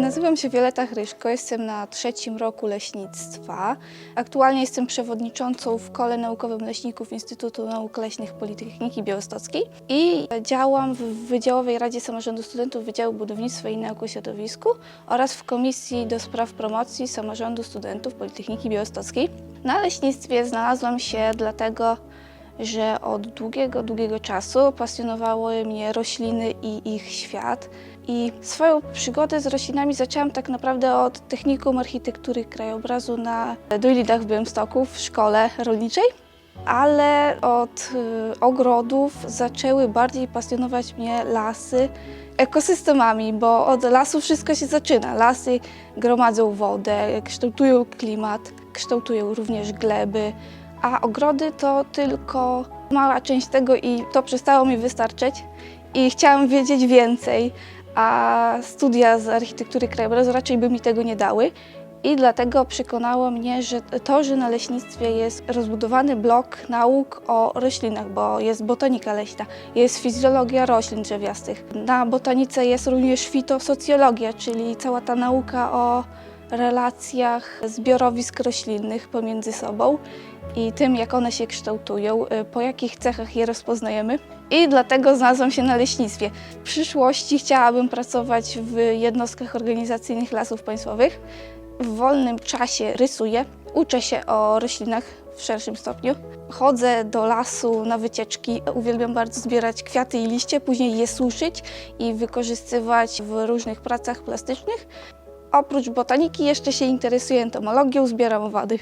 Nazywam się Wioleta Hryszko, jestem na trzecim roku leśnictwa. Aktualnie jestem przewodniczącą w Kole Naukowym Leśników Instytutu Nauk Leśnych Politechniki Białostockiej i działam w Wydziałowej Radzie Samorządu Studentów Wydziału Budownictwa i Nauk o Środowisku oraz w Komisji do Spraw Promocji Samorządu Studentów Politechniki Białostockiej. Na leśnictwie znalazłam się dlatego, że od długiego, długiego czasu pasjonowały mnie rośliny i ich świat. I swoją przygodę z roślinami zaczęłam tak naprawdę od technikum architektury krajobrazu na Dojlidach w Białymstoku w szkole rolniczej. Ale od y, ogrodów zaczęły bardziej pasjonować mnie lasy ekosystemami, bo od lasu wszystko się zaczyna. Lasy gromadzą wodę, kształtują klimat, kształtują również gleby, a ogrody to tylko mała część tego i to przestało mi wystarczyć i chciałam wiedzieć więcej, a studia z architektury krajobrazu raczej by mi tego nie dały. I dlatego przekonało mnie, że to, że na leśnictwie jest rozbudowany blok nauk o roślinach, bo jest botanika leśna, jest fizjologia roślin drzewiastych. Na botanice jest również fitosocjologia, czyli cała ta nauka o relacjach zbiorowisk roślinnych pomiędzy sobą i tym, jak one się kształtują, y, po jakich cechach je rozpoznajemy. I dlatego znalazłam się na leśnictwie. W przyszłości chciałabym pracować w jednostkach organizacyjnych lasów państwowych. W wolnym czasie rysuję, uczę się o roślinach w szerszym stopniu. Chodzę do lasu na wycieczki. Uwielbiam bardzo zbierać kwiaty i liście, później je suszyć i wykorzystywać w różnych pracach plastycznych. Oprócz botaniki jeszcze się interesuję entomologią, zbieram owady.